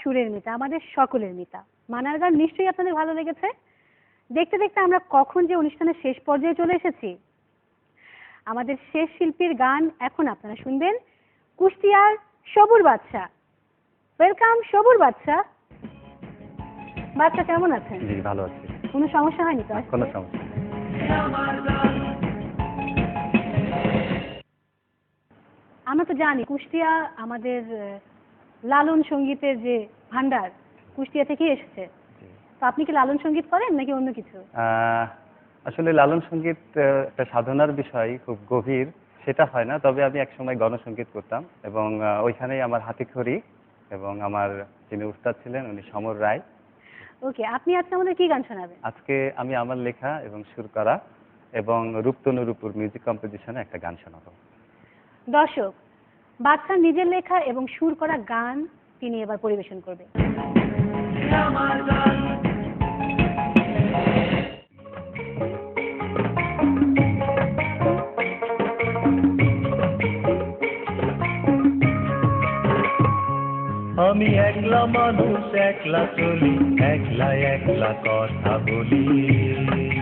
সুরের মিতা আমাদের সকলের মিতা। মানার গান নিশ্চয়ই আপনাদের ভালো লেগেছে। দেখতে দেখতে আমরা কখন যে অনুষ্ঠানের শেষ পর্যায়ে চলে এসেছি আমাদের শেষ শিল্পীর গান এখন আপনারা শুনবেন কুষ্টিয়ার সবুর বাচ্চা ওয়েলকাম সবুর বাচ্চা বাচ্চা কেমন আছেন? জি ভালো আছি। কোনো সমস্যা হয়নি তো? কোনো সমস্যা আমরা তো জানি কুষ্টিয়া আমাদের লালন সঙ্গীতের যে ভান্ডার কুষ্টিয়া থেকেই এসেছে। তো আপনি কি লালন সংগীত করেন নাকি অন্য কিছু? আসলে লালন সংগীত একটা সাধনার বিষয় খুব গভীর সেটা হয় না তবে আমি একসময় গণসঙ্গীত করতাম এবং ওইখানেই আমার হাতিখড়ি এবং আমার যিনি উস্তাদ ছিলেন উনি সমর রায়। ওকে আপনি আজকে আমাদের কি গান শোনাবেন? আজকে আমি আমার লেখা এবং সুর করা এবং রূপতনুর উপর মিউজিক কম্পোজিশনে একটা গান শোনাবো। দর্শক বাচ্চার নিজের লেখা এবং সুর করা গান তিনি এবার পরিবেশন করবেন। আমি একলা মানুষ, একলা চলি, একলা একলা কথা বলি।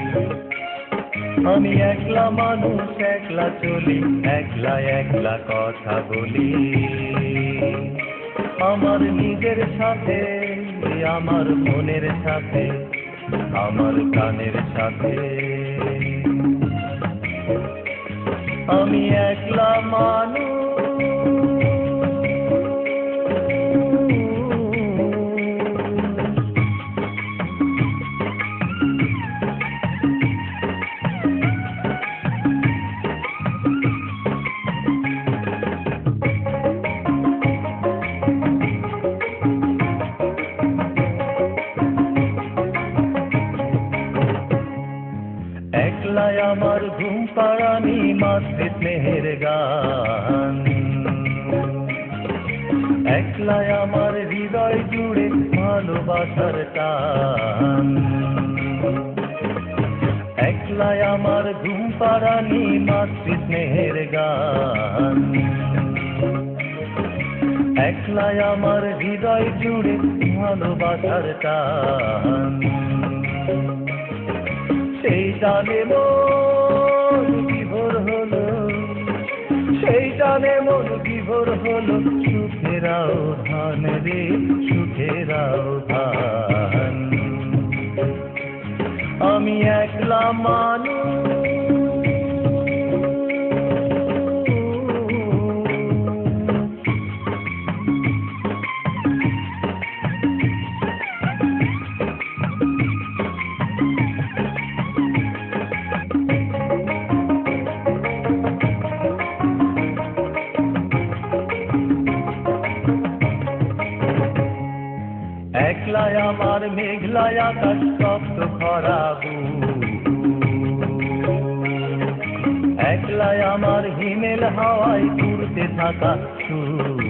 আমি একলা মানুষ, একলা চলি, একলা একলা কথা বলি। আমার নিজের সাথে, আমার মনের সাথে, আমার কানের সাথে। আমি একলা মানুষ পাড়ানি মাসে স্নেহের গান। একলাই আমার হৃদয় জুড়ে ভালোবাসার টান। একলাই আমার ঘুম পাড়ানি মাতৃ স্নেহের গান। একলাই আমার হৃদয় জুড়ে ভালোবাসার টান। সেই মন হলো সুখেরাও ধান রে সুখেরাও ধান আমি একলা মানুষ একলাই আমার মেঘলায় আকাশ তপ্ত খরাবু একলাই আমার হিমেল হাওয়ায় ঘুরতে থাকা সুর।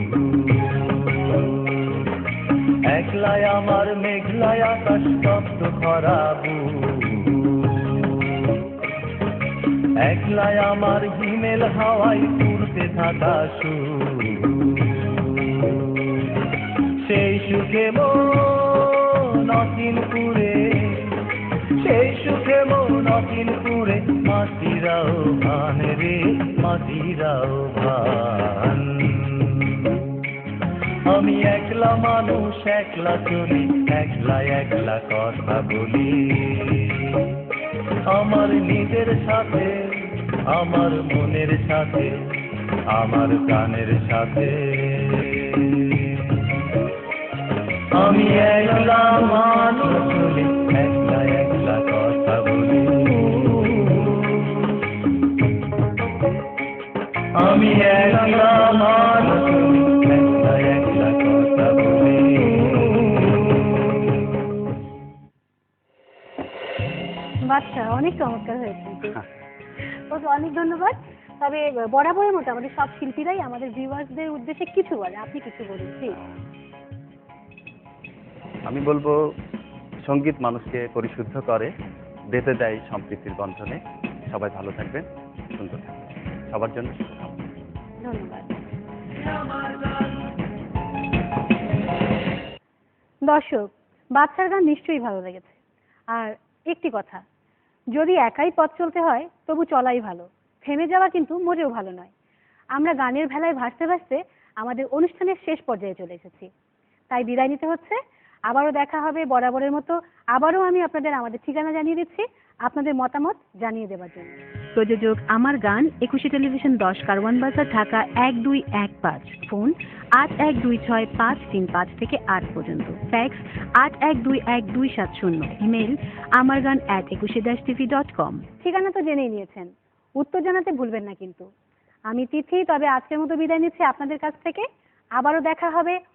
একলাই আমার মেঘলায় আকাশ তপ্ত খরাবু একলাই আমার হিমেল হাওয়ায় ঘুরতে থাকা সুর। সেই সুখে মন অকিল পুরে, সেই সুখে মন অকিল পুরে, মাটিরাও ভান রে, মাটিরাও ভান। আমি একলা মানুষ, একলা চলি, একলা একলা কথা বলি। আমার নিজের সাথে, আমার মনের সাথে, আমার কানের সাথে। আমি একলা মানুষ। একলা একলা কথা বলি আমি একলা মানুষ একলা অনেক চমৎকার হয়েছে। ওকে, অনেক ধন্যবাদ। তবে, বরাবরের মতো আমাদের সব শিল্পীরাই আমাদের ভিউয়ার্সদের উদ্দেশ্যে কিছু বলে। আপনি কিছু বলুন প্লিজ আমি বলব সংগীত মানুষকে পরিশুদ্ধ করে বেঁধে দেয় সম্প্রীতির বন্ধনে। সবাই ভালো থাকবেন সুন্দর থাকবেন। সবার জন্য ধন্যবাদ। দর্শক বাচ্চার গান নিশ্চয়ই ভালো লেগেছে। আর একটি কথা যদি একাই পথ চলতে হয় তবু চলাই ভালো। থেমে যাওয়া কিন্তু মোটেও ভালো নয়। আমরা গানের ভেলায় ভাসতে ভাসতে আমাদের অনুষ্ঠানের শেষ পর্যায়ে চলে এসেছি। তাই বিদায় নিতে হচ্ছে। আবারও দেখা হবে বরাবরের মতো। আবারও আমি আপনাদের আমাদের ঠিকানা জানিয়ে দিচ্ছি, আপনাদের মতামত জানিয়ে দেওয়ার জন্য। প্রযোজক আমার গান, একুশে টেলিভিশন দশ, কারওয়ান বাজার, ঢাকা এক দুই এক পাঁচ। ফোন আট এক দুই ছয় পাঁচ তিন পাঁচ থেকে আট পর্যন্ত। ফ্যাক্স আট এক দুই এক দুই সাত শূন্য। ইমেল আমার গান অ্যাট একুশে ড্যাশ টিভি ডট কম ঠিকানা তো জেনেই নিয়েছেন। উত্তর জানাতে ভুলবেন না কিন্তু। আমি তিথি, তবে আজকের মতো বিদায় নিচ্ছি আপনাদের কাছ থেকে। আবারও দেখা হবে